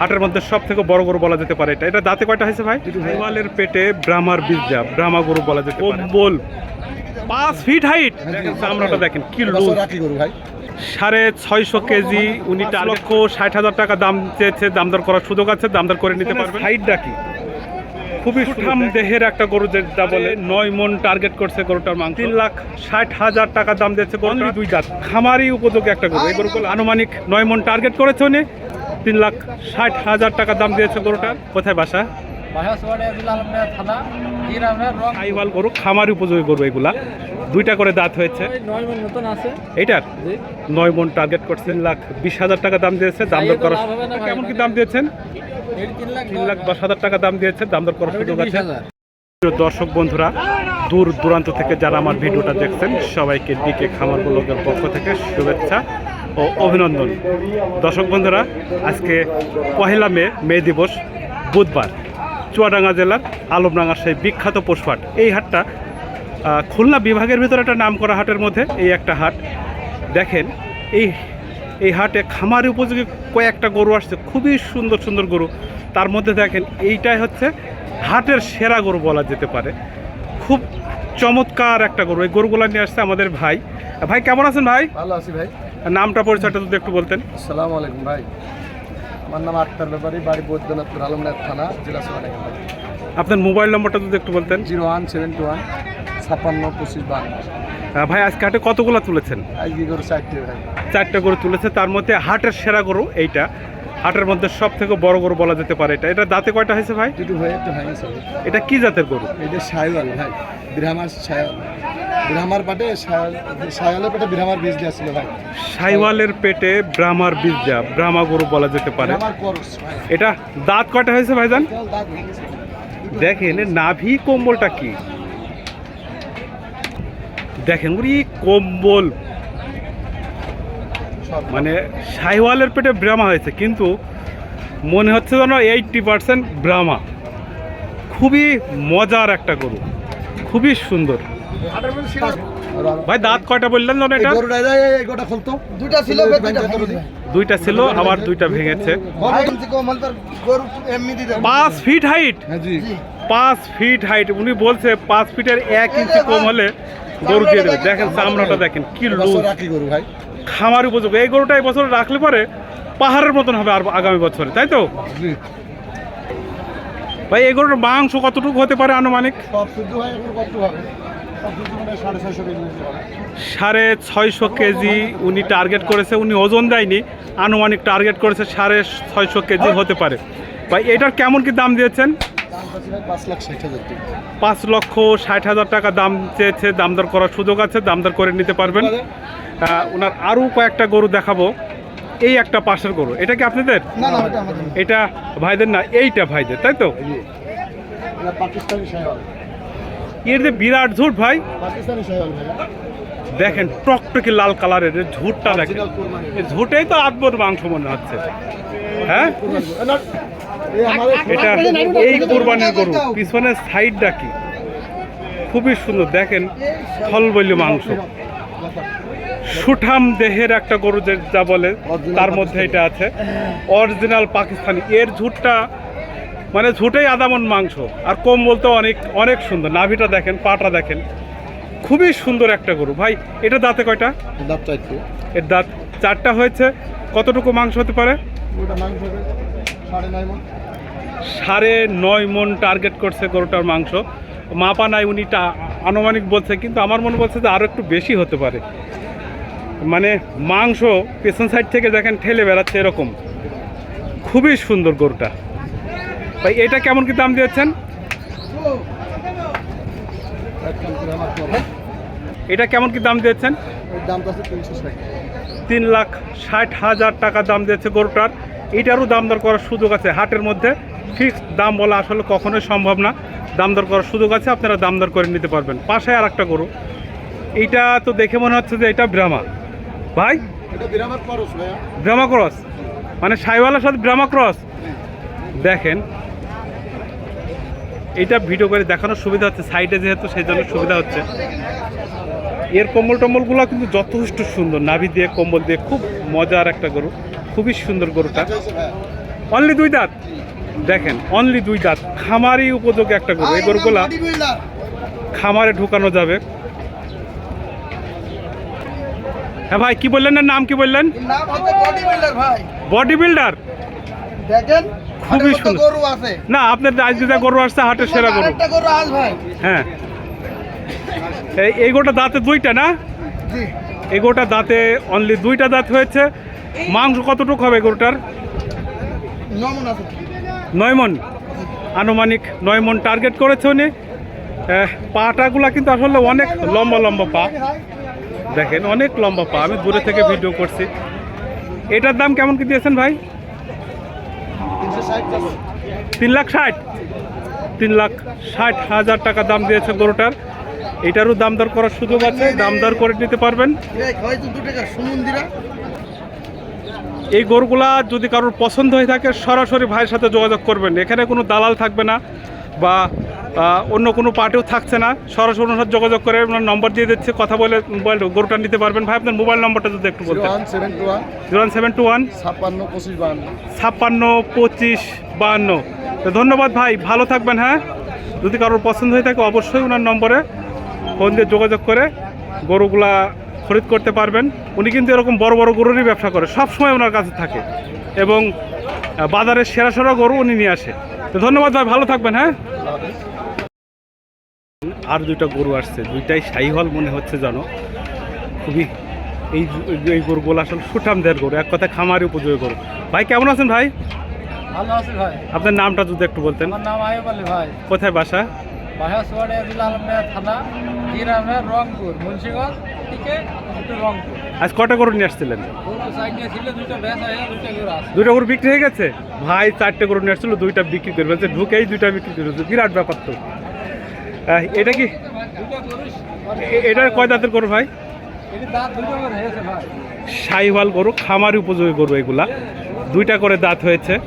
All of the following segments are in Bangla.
হাটের মধ্যে সব থেকে বড় গরু বলা যেতে পারে এটা। এটা দাঁতে কয়টা হয়েছে ভাই? হিমালের পেটে ব্রাহ্মার বীজা ব্রাহ্মা গরু বলা যেতে পারে। বল পাঁচ ফিট হাইট চামড়াটা দেখেন কি লুজ গরু সাড়ে ছয়শো কেজি উনি চার লক্ষ ষাট হাজার টাকা দাম চেয়েছে দামদর করার সুযোগ আছে দামদর করে নিতে পারবে হাইটটা কি? খুবই সুঠাম দেহের একটা গরু যেটা বলে নয় মন টার্গেট করছে গরুটার মাংস। তিন লাখ ষাট হাজার টাকা দাম দিয়েছে গরু দুই দাঁত। খামারি উপযোগী একটা গরু। এই গরুগুলো আনুমানিক নয় মন টার্গেট করেছে উনি। তিন লাখ ষাট হাজার টাকা দাম দিয়েছে গরুটা। কোথায় বাসা? গরু খামারি উপযোগী গরু এগুলা। দুইটা করে দাঁত হয়েছে। নয় মন টার্গেট করছে তিন লাখ বিশ হাজার টাকা দাম দিয়েছে দাম দর করার কেমন কি দাম দিয়েছেন? তিন লাখ দশ হাজার টাকা দাম দিয়েছে দাম দর করার সুযোগ আছে। দর্শক বন্ধুরা দূর দূরান্ত থেকে যারা আমার ভিডিওটা দেখছেন সবাইকে দিকে খামার ব্লগের পক্ষ থেকে শুভেচ্ছা। ও অভিনন্দন। দর্শক বন্ধুরা, আজকে পহেলা মে মে দিবস, বুধবার। চুয়াডাঙ্গা জেলার আলমডাঙ্গার সেই বিখ্যাত পশুহাট এই হাটটা খুলনা বিভাগের ভিতরে একটা নাম করা হাটের মধ্যে এই একটা হাট। দেখেন, এই এই হাটে খামারি উপযোগী কয়েকটা গরু আসছে, খুবই সুন্দর সুন্দর গরু। তার মধ্যে দেখেন, এইটাই হচ্ছে হাটের সেরা গরু বলা যেতে পারে। খুব চমৎকার একটা গরু। এই গরুগুলো নিয়ে আসছে আমাদের ভাই। ভাই, কেমন আছেন ভাই? ভালো আছি ভাই। নামটা পরিচয়টা যদি একটু বলতেন। আসসালামু আলাইকুম ভাই। আমার নাম আক্তার ব্যাপারী বাড়ি বৈদ্যনাথপুর আলমনাথ থানা জেলা আপনার মোবাইল নম্বরটা যদি একটু বলতেন। Zero one seven two one ছাপ্পান্ন পঁচিশ বান্ন। ভাই আজকে হাটে কতগুলো তুলেছেন? আজকে গরু চারটে ভাই। চারটা গরু তুলেছে তার মধ্যে হাটের সেরা গরু এইটা। হাটের মধ্যে সব থেকে বড় গরু বলা যেতে পারে এটা। এটা দাঁতে কয়টা হয়েছে ভাই? দুটো হয়ে একটু চলে। এটা কি জাতের গরু? এটা সাইওয়াল ভাই ব্রাহ্মার সায়াল ব্রাহ্মার পেটে সায়ালের পেটে ব্রাহ্মার বীজ দিয়েছিল ভাই। সাইওয়ালের পেটে ব্রাহ্মার বীজা ব্রাহ্মা গরু বলা যেতে পারে। ভাই। এটা দাঁত কয়টা হয়েছে ভাইজান? দেখেন নাভি কম্বলটা কি? দেখেন উরি কম্বল মানে সাইওয়ালের পেটে ব্রাহ্মা হয়েছে কিন্তু মনে হচ্ছে যেন এইটটি পার্সেন্ট ব্রাহ্মা। খুবই মজার একটা গরু খুবই সুন্দর। ভাই দাঁত কয়টা বললেন যেন এটা? ছিল দুইটা ছিল আবার দুইটা ভেঙেছে। হ্যাঁ পাঁচ ফিট হাইট? পাঁচ ফিট হাইট উনি বলছে পাঁচ ফিটের এক ইঞ্চি কম হলে গরু দিয়ে দেবে। দেখেন চামড়াটা দেখেন কি লুজ বছর রাখি গরু ভাই। খামার উপযোগী। এই গরুটা এই বছর রাখলে পরে পাহাড়ের মতন হবে আর আগামী বছরে তাই তো? ভাই এই গরুর মাংস কতটুকু হতে পারে আনুমানিক? মানে সাড়ে ছয়শো কেজি উনি টার্গেট করেছে উনি ওজন দেয়নি আনুমানিক টার্গেট করেছে সাড়ে ছয়শো কেজি হতে পারে। ভাই এটার কেমন কি দাম দিয়েছেন? পাঁচ লক্ষ ষাট হাজার টাকা দাম চেয়েছে দামদর করার সুযোগ আছে দামদর করে নিতে পারবেন। ওনার আরও কয়েকটা গরু দেখাবো। এই একটা পাশের গরু এটা কি আপনাদের। এটা ভাইদের না এইটা ভাইদের তাই তো? এর যে বিরাট ঝুট ভাই দেখেন টকটকে লাল কালারের ঝুটটা দেখেন। ঝুটেই তো আদবর মাংস মনে হচ্ছে। হ্যাঁ? এটা এই কোরবানির গরু পিছনের সাইডটা কি? খুবই সুন্দর দেখেন থলবৈল মাংস। সুঠাম দেহের একটা গরু যে যা বলে তার মধ্যে এটা আছে। অরিজিনাল পাকিস্তানি। এর ঝুটটা মানে ঝুটেই আদামন মাংস। আর কম বলতে অনেক অনেক সুন্দর। নাভিটা দেখেন পাটা দেখেন। খুবই সুন্দর একটা গরু। ভাই এটা দাঁতে কয়টা? দাঁত এর দাঁত চারটা হয়েছে। কতটুকু মাংস হতে পারে? সাড়ে নয় মন টার্গেট করছে গরুটার মাংস। মাপা নাই উনি টা- আনুমানিক বলছে কিন্তু আমার মনে বলছে যে আরও একটু বেশি হতে পারে। মানে মাংস পেছন সাইড থেকে দেখেন ঠেলে বেড়াচ্ছে এরকম। খুবই সুন্দর গরুটা। ভাই, এটা কেমন কি দাম দিয়েছেন? এটা কেমন কি দাম দিয়েছেন? তিন লাখ ষাট হাজার টাকা দাম দিয়েছে গরুটার। এটারও দাম দর করার সুযোগ আছে। হাটের মধ্যে ফিক্সড দাম বলা আসলে কখনোই সম্ভব না। দাম দর করার সুযোগ আছে, আপনারা দাম দর করে নিতে পারবেন। পাশে আর একটা গরু। এইটা তো দেখে মনে হচ্ছে যে এটা ব্রাহ্মা। ভাই? এটা ব্রাহ্মা ক্রস? মানে সাইওয়ালার সাথে ব্রাহ্মা ক্রস? দেখেন এইটা ভিডিও করে দেখানোর সুবিধা হচ্ছে সাইডে যেহেতু সেই জন্য সুবিধা হচ্ছে। এর কম্বল টম্বলগুলো কিন্তু যথেষ্ট সুন্দর। নাভি দিয়ে কম্বল দিয়ে খুব মজার একটা গরু। খুবই সুন্দর গরুটা। অনলি দুই দাঁত? দেখেন অনলি দুই দাঁত। খামারি উপযোগী একটা গরু। এই গরুগুলা খামারে ঢুকানো যাবে। হ্যাঁ ভাই কি বললেন নাম কি বললেন? নাম হচ্ছে বডি বিল্ডার ভাই। বডি বিল্ডার দেখেন খুবই সুন্দর। গরু আছে। না আপনার আজ যেটা গরু আসছে হাটের সেরা গরু। ভাই। হ্যাঁ। এই এই গোটা দাঁতে দুইটা না? জি। এই গোটা দাঁতে অনলি দুইটা দাঁত হয়েছে। মাংস কতটুকু হবে গরুটার? নয় মন আনুমানিক নয় মন টার্গেট করেছে উনি। পাটাগুলা কিন্তু আসলে অনেক লম্বা লম্বা পা। দেখেন, অনেক লম্বা পা। আমি দূরে থেকে ভিডিও করছি। এটার দাম কেমন কি দিয়েছেন ভাই? তিন লাখ ষাট। তিন লাখ ষাট হাজার টাকা দাম দিয়েছে গরুটার। এটারও দাম দর করার সুযোগ আছে, দাম দর করে নিতে পারবেন। এই গরুগুলা যদি কারোর পছন্দ হয়ে থাকে, সরাসরি ভাইয়ের সাথে যোগাযোগ করবেন। এখানে কোনো দালাল থাকবে না বা অন্য কোনো পার্টিও থাকছে না। সরাসরি ওনার সাথে যোগাযোগ করে ওনার নম্বর দিয়ে দিচ্ছে কথা বলে মোবাইল গরুটা নিতে পারবেন। ভাই আপনার মোবাইল নম্বরটা যদি একটু জিরো বলতেন one seven two one. Zero one seven two one. ছাপ্পান্ন পঁচিশ বান্ন ছাপ্পান্ন পঁচিশ বাহান্ন। তো ধন্যবাদ ভাই ভালো থাকবেন হ্যাঁ? যদি কারোর পছন্দ হয়ে থাকে অবশ্যই ওনার নম্বরে ফোন দিয়ে যোগাযোগ করে গরুগুলা খরিদ করতে পারবেন। উনি কিন্তু এরকম বড় বড় গরুরই ব্যবসা করে সব সময় ওনার কাছে থাকে। এবং বাজারের সেরা সেরা গরু উনি নিয়ে আসে। তো ধন্যবাদ ভাই ভালো থাকবেন হ্যাঁ? আর দুইটা গরু আসছে। দুইটাই সাইহল মনে হচ্ছে জানো খুবই এই এই গরুগুলো আসলে সুঠামদের গরু। এক কথা খামারি উপযোগী গরু। ভাই কেমন আছেন ভাই? ভালো আছি ভাই। আপনার নামটা যদি একটু বলতেন। আমার নাম আয়ুব আলী ভাই। কোথায় বাসা? বাসা সোয়াড়িয়া জেলা থানা গ্রামের রংপুর মুন্সিগঞ্জ থেকে একটু রংপুর। আজ কটা গরু নিয়ে আসছিলেন? গরু বিক্রি হয়ে গেছে? ভাই চারটে গরু নিয়ে আসছিল দুইটা বিক্রি ঢুকেই দুইটা বিক্রি করবে বিরাট ব্যাপার তো। এটা কি? দুইটা গরু এ- এটার কয় দাঁতের গরু ভাই? এটি সাইওয়াল গরু খামারি উপযোগী গরু এগুলা। দুইটা করে দাঁত হয়েছে।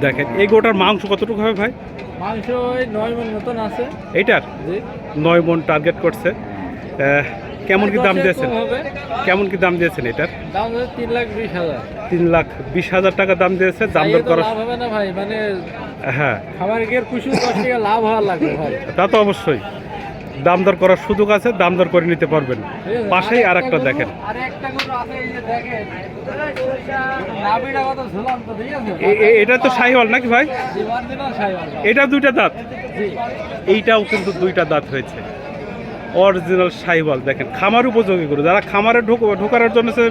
দেখেন এই গরুটার মাংস কতটুকু হবে ভাই? মাংস নয় মন মতন আছে। এইটার? নয় মন টার্গেট করছে। কেমন কি দাম দিয়েছেন? কেমন কি দাম দিয়েছেন এটার? দাম তিন লাখ বিশ হাজার। তিন লাখ বিশ হাজার টাকা দাম দিয়েছে দাম দর করা হবে না ভাই মানে হ্যাঁ। খাবার গিয়ে কুশু দশ টাকা লাভ হওয়ার লাগবে ভাই। তা তো অবশ্যই। দাম দর করার সুযোগ আছে দাম দর করে নিতে পারবেন। পাশেই আর একটা দেখেন। এটা তো সাইওয়াল নাকি ভাই? এটা দুইটা দাঁত। এইটাও কিন্তু দুইটা দাঁত হয়েছে। অরিজিনাল সাইওয়াল দেখেন খামার উপযোগী গরু। যারা খামারে ঢুক ঢোকানোর জন্য সে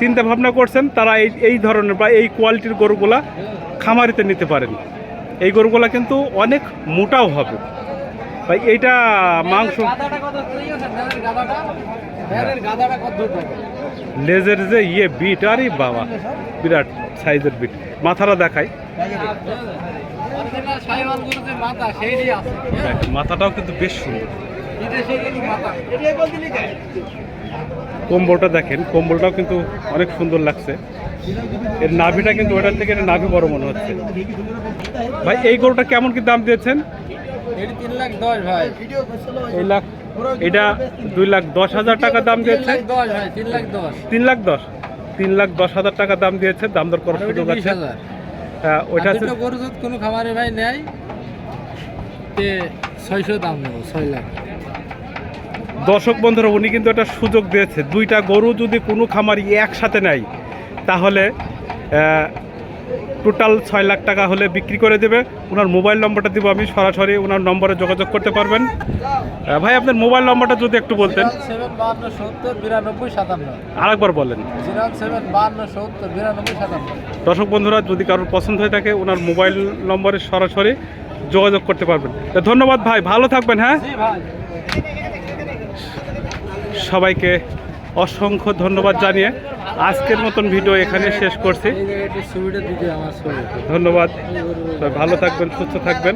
চিন্তা ভাবনা করছেন তারা এই এই ধরনের বা এই কোয়ালিটির গরুগুলা খামারিতে নিতে পারেন। এই গরুগুলা কিন্তু অনেক মোটাও হবে। ভাই এইটা মাংস লেজের যে ইয়ে বিট আরে বাবা বিরাট সাইজের বিট। মাথাটা দেখায় মাথাটাও কিন্তু বেশ সুন্দর। কম্বলটা দেখেন কম্বলটাও কিন্তু অনেক সুন্দর লাগছে। এর নাভিটা কিন্তু ওটার থেকে নাভি বড় মনে হচ্ছে। ভাই এই গরুটা কেমন কি দাম দিয়েছেন? এটি এই লাখ দুই লাখ দশ হাজার টাকা দাম দিয়েছে। তিন লাখ দশ। তিন লাখ দশ? হাজার টাকা দাম দিয়েছে দাম দর করার সুযোগ আছে। হ্যাঁ, ওইটা কোনো খামারে ভাই নেয় ছয়শো দাম নেব ছয় লাখ। দর্শক বন্ধুরা উনি কিন্তু একটা সুযোগ দিয়েছে। দুইটা গরু যদি কোনো খামারি একসাথে নেয় তাহলে টোটাল ছয় লাখ টাকা হলে বিক্রি করে দেবে। ওনার মোবাইল নম্বরটা দিব আমি সরাসরি ওনার নম্বরে যোগাযোগ করতে পারবেন। ভাই আপনার মোবাইল নম্বরটা যদি একটু বলতেন। আরেকবার বলেন। দর্শক বন্ধুরা যদি কারোর পছন্দ হয়ে থাকে ওনার মোবাইল নম্বরে সরাসরি যোগাযোগ করতে পারবেন। ধন্যবাদ ভাই ভালো থাকবেন হ্যাঁ? ভাই। সবাইকে অসংখ্য ধন্যবাদ জানিয়ে আজকের মতন ভিডিও এখানে শেষ করছি। ধন্যবাদ। ভালো থাকবেন সুস্থ থাকবেন।